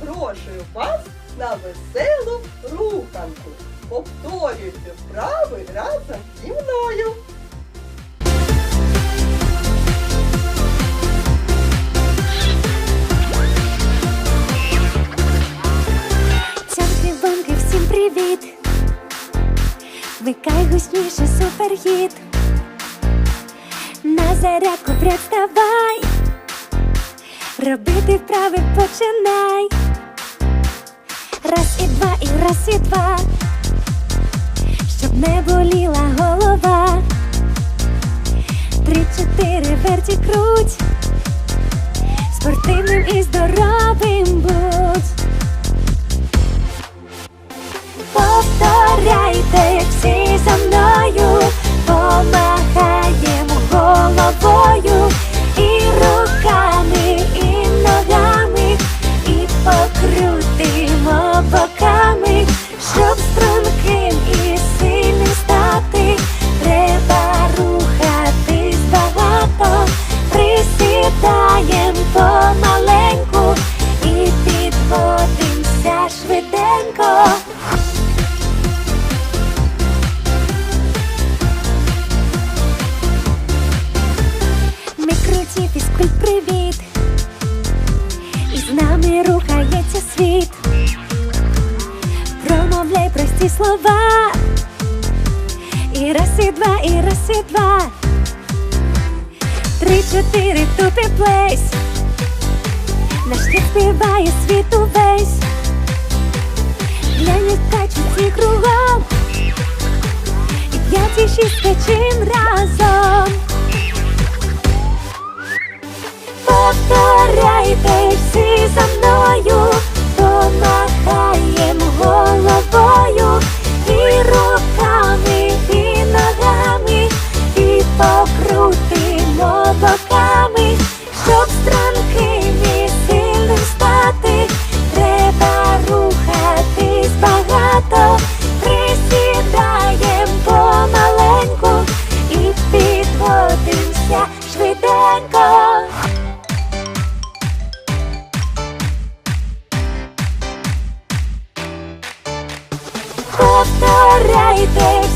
запрошую вас на веселу руханку. Повторюйте вправи разом зі мною. Цямки, бомки, всім привіт! Викай гучніше суперхіт. На зарядку представай. Робити вправи починай. Раз і два, і раз і два. Щоб не боліла голова. Три, чотири, верті круть. Спортивним і здоровим будь. Повторяйте всі за мною, помахаємо головою круті фізкульт, привіт, і з нами рухається світ. Промовляй прості слова. І раз, і два, і раз, і два. Три, чотири, тупі плейс. Наш хіт співає світ увесь. Глянь, качуть всі кругом. І п'ять, і шість качим разом повторяйте всі за мною, помахаєм головою, і руками, і ногами, і покрутимо боками, щоб странким і сильним стати, треба рухатись багато, присідаєм помаленьку і підводимося швиденько. повторяйте.